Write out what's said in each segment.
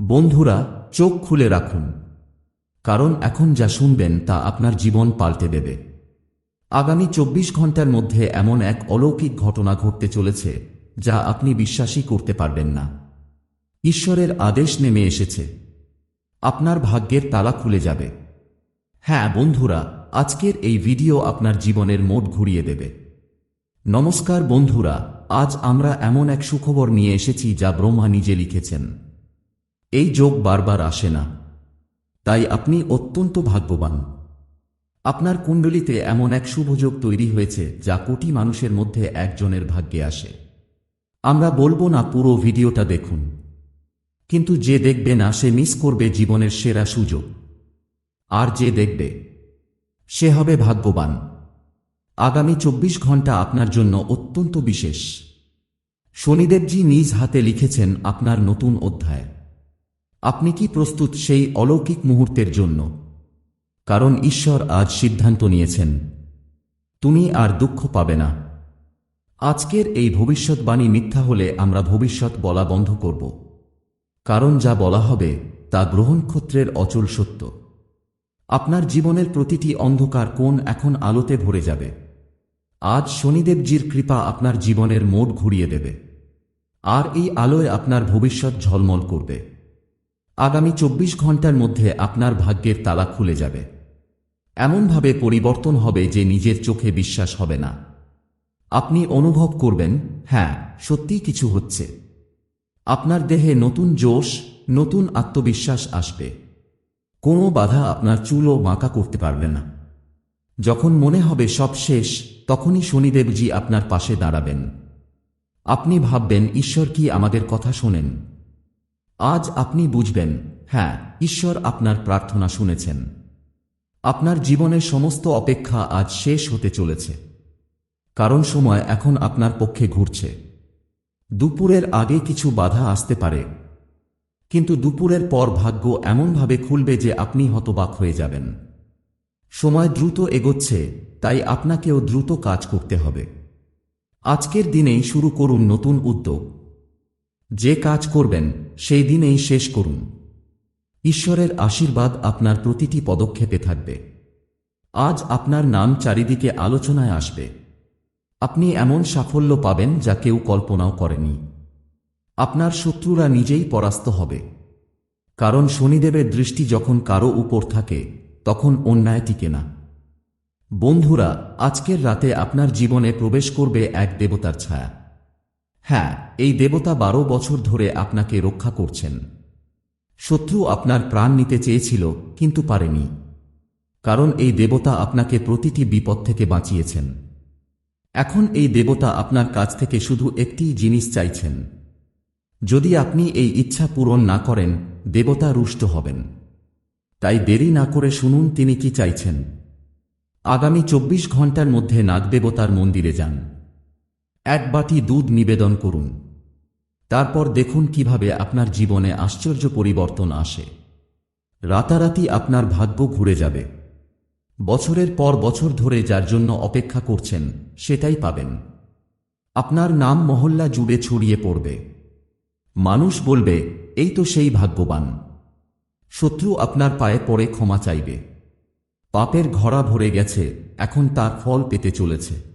বন্ধুরা, চোখ খুলে রাখুন। কারণ এখন যা শুনবেন তা আপনার জীবন পাল্টে দেবে। আগামী চব্বিশ ঘণ্টার মধ্যে এমন এক অলৌকিক ঘটনা ঘটতে চলেছে, যা আপনি বিশ্বাসই করতে পারবেন না। ঈশ্বরের আদেশ নেমে এসেছে। আপনার ভাগ্যের তালা খুলে যাবে। হ্যাঁ বন্ধুরা, আজকের এই ভিডিও আপনার জীবনের মোট ঘুরিয়ে দেবে। নমস্কার, বন্ধুরা, আজ আমরা এমন এক সুখবর নিয়ে এসেছি যা ব্রহ্মা নিজে লিখেছেন। এই যোগ বারবার আসে না। তাই আপনি অত্যন্ত ভাগ্যবান। আপনার কুণ্ডলিতে এমন এক শুভযোগ তৈরি হয়েছে যা কোটি মানুষের মধ্যে একজনের ভাগ্যে আসে। আমরা বলব না পুরো ভিডিওটা দেখুন। কিন্তু যে দেখবে না, সে মিস করবে জীবনের সেরা সুযোগ। আর যে দেখবে, সে হবে ভাগ্যবান। আগামী চব্বিশ ঘণ্টা আপনার জন্য অত্যন্ত বিশেষ। শনিদেবজি নিজ হাতে লিখেছেন আপনার নতুন অধ্যায়। আপনি কি প্রস্তুত সেই অলৌকিক মুহূর্তের জন্য? কারণ ঈশ্বর আজ সিদ্ধান্ত নিয়েছেন। তুমি আর দুঃখ পাবে না। আজকের এই ভবিষ্যৎবাণী মিথ্যা হলে আমরা ভবিষ্যৎ বলা বন্ধ করব। কারণ যা বলা হবে তা গ্রহণক্ষত্রের অচল সত্য। আপনার জীবনের প্রতিটি অন্ধকার কোন এখন আলোতে ভরে যাবে। আজ শনিদেবজির কৃপা আপনার জীবনের মোড় ঘুরিয়ে দেবে। আর এই আলোয় আপনার ভবিষ্যৎ ঝলমল করবে। আগামী চব্বিশ ঘণ্টার মধ্যে আপনার ভাগ্যের তালা খুলে যাবে। এমনভাবে পরিবর্তন হবে যে নিজের চোখে বিশ্বাস হবে না। আপনি অনুভব করবেন হ্যাঁ সত্যিই কিছু হচ্ছে। আপনার দেহে নতুন জোশ, নতুন আত্মবিশ্বাস আসবে। কোনো বাধা আপনার চুলও বাঁকা করতে পারবে না। যখন মনে হবে সব শেষ, তখনই শনিদেবজি আপনার পাশে দাঁড়াবেন। আপনি ভাববেন, ঈশ্বর কি আমাদের কথা শোনেন? আজ আপনি বুঝবেন হ্যাঁ ঈশ্বর আপনার প্রার্থনা শুনেছেন। আপনার জীবনের সমস্ত অপেক্ষা আজ শেষ হতে চলেছে। কারণ সময় এখন আপনার পক্ষে ঘুরছে। দুপুরের আগে কিছু বাধা আসতে পারে। কিন্তু দুপুরের পর ভাগ্য এমনভাবে খুলবে যে আপনি হতবাক হয়ে যাবেন। সময় দ্রুত এগোচ্ছে, তাই আপনাকেও দ্রুত কাজ করতে হবে। আজকের দিনেই শুরু করুন নতুন উদ্যোগ। যে কাজ করবেন, সেই দিনেই শেষ করুন। ঈশ্বরের আশীর্বাদ আপনার প্রতিটি পদক্ষেপে থাকবে। আজ আপনার নাম চারিদিকে আলোচনায় আসবে। আপনি এমন সাফল্য পাবেন যা কেউ কল্পনাও করেনি। আপনার শত্রুরা নিজেই পরাস্ত হবে। কারণ শনিদেবের দৃষ্টি যখন কারও উপর থাকে, তখন অন্যায় টিকে না। বন্ধুরা, আজকের রাতে আপনার জীবনে প্রবেশ করবে এক দেবতার ছায়া। হ্যাঁ এই দেবতা বারো বছর ধরে আপনাকে রক্ষা করছেন। শত্রু আপনার প্রাণ নিতে চেয়েছিল, কিন্তু পারেনি। কারণ এই দেবতা আপনাকে প্রতিটি বিপদ থেকে বাঁচিয়েছেন। এখন এই দেবতা আপনার কাছ থেকে শুধু একটি জিনিস চাইছেন। যদি আপনি এই ইচ্ছা পূরণ না করেন, দেবতা রুষ্ট হবেন। তাই দেরি না করে শুনুন তিনি কি চাইছেন। আগামী চব্বিশ ঘণ্টার মধ্যে নাগদেবতার মন্দিরে যান। এক বাটি দুধ নিবেদন করুন। তারপর দেখুন কীভাবে আপনার জীবনে আশ্চর্য পরিবর্তন আসে। রাতারাতি আপনার ভাগ্য ঘুরে যাবে। বছরের পর বছর ধরে যার জন্য অপেক্ষা করছেন, সেটাই পাবেন। আপনার নাম মহল্লা জুড়ে ছড়িয়ে পড়বে। মানুষ বলবে, এই তো সেই ভাগ্যবান। শত্রু আপনার পায়ে পড়ে ক্ষমা চাইবে। পাপের ঘরা ভরে গেছে, এখন তার ফল পেতে চলেছে।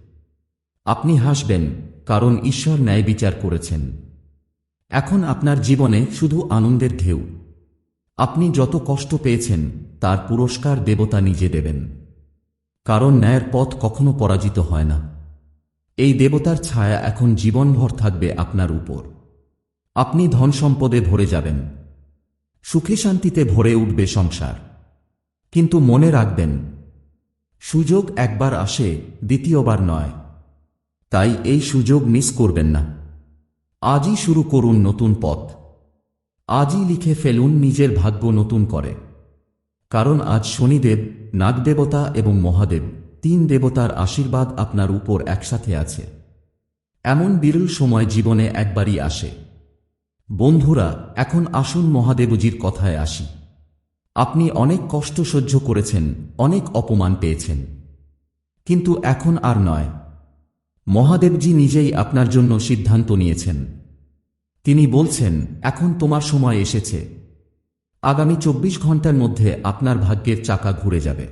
আপনি হাসবেন, কারণ ঈশ্বর ন্যায় বিচার করেছেন। এখন আপনার জীবনে শুধু আনন্দের ঢেউ। আপনি যত কষ্ট পেয়েছেন, তার পুরস্কার দেবতা নিজে দেবেন। কারণ ন্যায়ের পথ কখনো পরাজিত হয় না। এই দেবতার ছায়া এখন জীবনভর থাকবে আপনার উপর। আপনি ধন সম্পদে ভরে যাবেন। সুখে শান্তিতে ভরে উঠবে সংসার। কিন্তু মনে রাখবেন, সুযোগ একবার আসে, দ্বিতীয়বার নয়। তাই এই সুযোগ মিস করবেন না। আজই শুরু করুন নতুন পথ। আজই লিখে ফেলুন নিজের ভাগ্য নতুন করে। কারণ আজ শনিদেব, নাগদেবতা এবং মহাদেব তিন দেবতার আশীর্বাদ আপনার উপর একসাথে আছে। এমন বিরল সময় জীবনে একবারই আসে। বন্ধুরা, এখন আসুন মহাদেবজির কথায় আসি। আপনি অনেক কষ্ট সহ্য করেছেন, অনেক অপমান পেয়েছেন। কিন্তু এখন আর নয়। মহাদেবজি নিজেই আপনার জন্য সিদ্ধান্ত নিয়েছেন। তিনি বলছেন, এখন তোমার সময় এসেছে। আগামী চব্বিশ ঘণ্টার মধ্যে আপনার ভাগ্যের চাকা ঘুরে যাবে।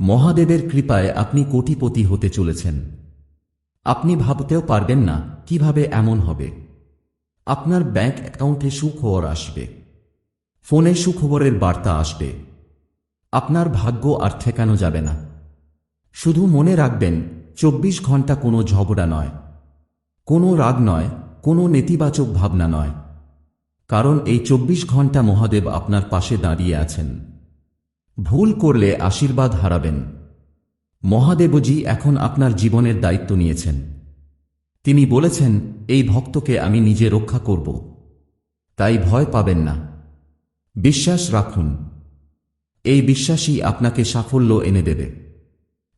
মহাদেবের কৃপায় আপনি কোটিপতি হতে চলেছেন। আপনি ভাবতেও পারবেন না কীভাবে এমন হবে। আপনার ব্যাংক অ্যাকাউন্টে সুখবর আসবে। ফোনে সুখবরের বার্তা আসবে। আপনার ভাগ্য আর ঠেকানো যাবে না। শুধু মনে রাখবেন চব্বিশ ঘণ্টা কোনো ঝগড়া নয়, কোনো রাগ নয়, কোনো নেতিবাচক ভাবনা নয়। কারণ এই চব্বিশ ঘণ্টা মহাদেব আপনার পাশে দাঁড়িয়ে আছেন। ভুল করলে আশীর্বাদ হারাবেন। মহাদেবজি এখন আপনার জীবনের দায়িত্ব নিয়েছেন। তিনি বলেছেন, এই ভক্তকে আমি নিজে রক্ষা করব। তাই ভয় পাবেন না। বিশ্বাস রাখুন। এই বিশ্বাসই আপনাকে সাফল্য এনে দেবে।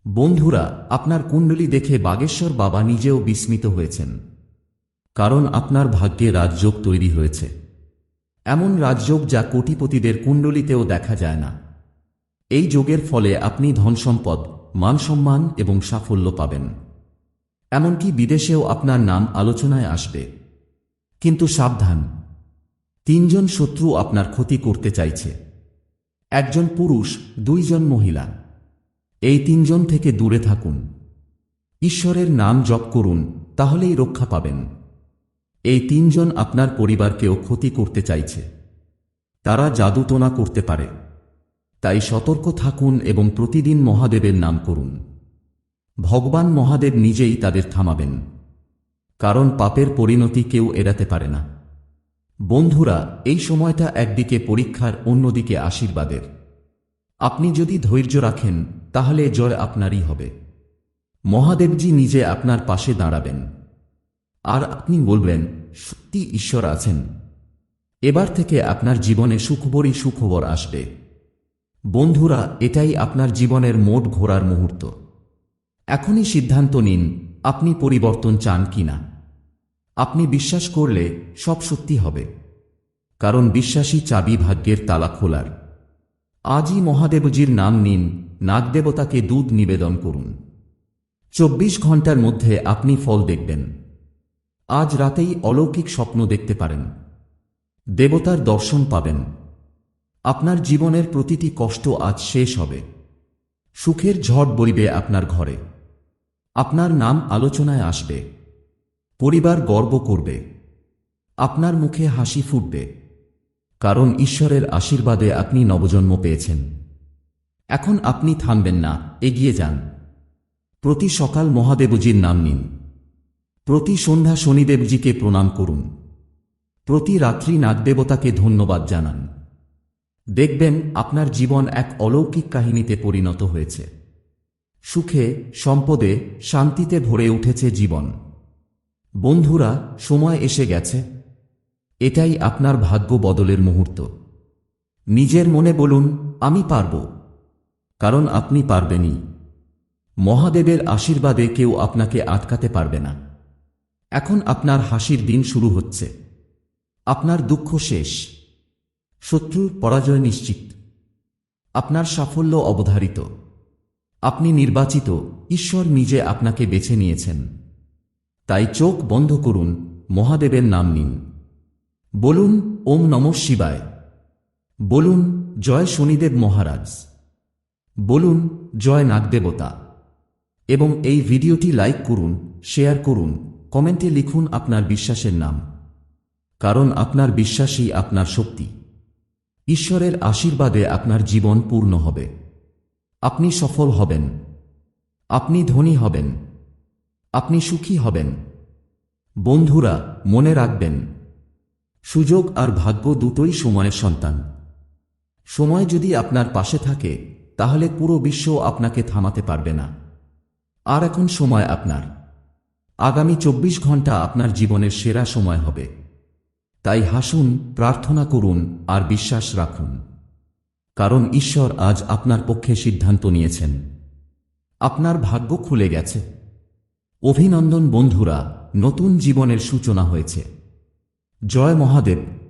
বন্ধুরা, আপনার কুণ্ডলী দেখে বাগেশ্বর বাবা নিজেও বিস্মিত হয়েছেন। কারণ আপনার ভাগ্যে রাজযোগ তৈরি হয়েছে। এমন রাজযোগ যা কোটিপতিদের কুণ্ডলিতেও দেখা যায় না। এই যোগের ফলে আপনি ধনসম্পদ মানসম্মান এবং সাফল্য পাবেন। এমনকি বিদেশেও আপনার নাম আলোচনায় আসবে। কিন্তু সাবধান। তিনজন শত্রু আপনার ক্ষতি করতে চাইছে। একজন পুরুষ, দুইজন মহিলা। এই তিনজন থেকে দূরে থাকুন। ঈশ্বরের নাম জপ করুন, তাহলেই রক্ষা পাবেন। এই তিনজন আপনার পরিবারকেও ক্ষতি করতে চাইছে। তারা জাদুটোনা করতে পারে। তাই সতর্ক থাকুন এবং প্রতিদিন মহাদেবের নাম করুন। ভগবান মহাদেব নিজেই তাদের থামাবেন। কারণ পাপের পরিণতি কেউ এড়াতে পারে না। বন্ধুরা, এই সময়টা একদিকে পরীক্ষার, অন্যদিকে আশীর্বাদের। আপনি যদি ধৈর্য রাখেন, তাহলে জয় আপনারই হবে। মহাদেবজি নিজে আপনার পাশে দাঁড়াবেন। আর আপনি বলবেন, সত্যি ঈশ্বর আছেন। এবার থেকে আপনার জীবনে সুখবরই সুখবর আসবে। বন্ধুরা, এটাই আপনার জীবনের মোট ঘোরার মুহূর্ত। এখনই সিদ্ধান্ত নিন, আপনি পরিবর্তন চান কিনা। আপনি বিশ্বাস করলে সব সত্যি হবে। কারণ বিশ্বাসী চাবি ভাগ্যের তালা খোলার। আজই মহাদেবজির নাম নিন, নাগদেবতাকে দুধ নিবেদন করুন। চব্বিশ ঘণ্টার মধ্যে আপনি ফল দেখবেন। আজ রাতেই অলৌকিক স্বপ্ন দেখতে পারেন। দেবতার দর্শন পাবেন। আপনার জীবনের প্রতিটি কষ্ট আজ শেষ হবে। সুখের ঝড় বইবে আপনার ঘরে। আপনার নাম আলোচনায় আসবে। পরিবার গর্ব করবে। আপনার মুখে হাসি ফুটবে। কারণ ঈশ্বরের আশীর্বাদে আপনি নবজন্ম পেয়েছেন। এখন আপনি থামবেন না, এগিয়ে যান। প্রতি সকাল মহাদেবজির নাম নিন। প্রতি সন্ধ্যা শনিদেবজিকে প্রণাম করুন। প্রতি রাত্রি নাগদেবতাকে ধন্যবাদ জানান। দেখবেন আপনার জীবন এক অলৌকিক কাহিনীতে পরিণত হয়েছে। সুখে, সম্পদে, শান্তিতে ভরে উঠেছে জীবন। বন্ধুরা, সময় এসে গেছে। এটাই আপনার ভাগ্য বদলের মুহূর্ত। নিজের মনে বলুন, আমি পারব। কারণ আপনি পারবেনই। মহাদেবের আশীর্বাদে কেউ আপনাকে আটকাতে পারবে না। এখন আপনার হাসির দিন শুরু হচ্ছে। আপনার দুঃখ শেষ। শত্রুর পরাজয় নিশ্চিত। আপনার সাফল্য অবধারিত। আপনি নির্বাচিত, ঈশ্বর নিজে আপনাকে বেছে নিয়েছেন। তাই চোখ বন্ধ করুন, মহাদেবের নাম নিন। বলুন, ওম নম শিবায়। বলুন, জয় শনিদেব মহারাজ। বলুন, জয় নাগদেবতা। এবং এই ভিডিওটি লাইক করুন, শেয়ার করুন, কমেন্টে লিখুন আপনার বিশ্বাসের নাম। কারণ আপনার বিশ্বাসই আপনার শক্তি। ঈশ্বরের আশীর্বাদে আপনার জীবন পূর্ণ হবে। আপনি সফল হবেন। আপনি ধনী হবেন। আপনি সুখী হবেন। বন্ধুরা, মনে রাখবেন সুযোগ আর ভাগ্য দুটোই সময়ের সন্তান। সময় যদি আপনার পাশে থাকে, তাহলে পুরো বিশ্ব আপনাকে থামাতে পারবে না। আর এখন সময় আপনার। আগামী চব্বিশ ঘণ্টা আপনার জীবনের সেরা সময় হবে। তাই হাসুন, প্রার্থনা করুন আর বিশ্বাস রাখুন। কারণ ঈশ্বর আজ আপনার পক্ষে সিদ্ধান্ত নিয়েছেন। আপনার ভাগ্য খুলে গেছে। অভিনন্দন বন্ধুরা, নতুন জীবনের সূচনা হয়েছে। জয় মহাদেব।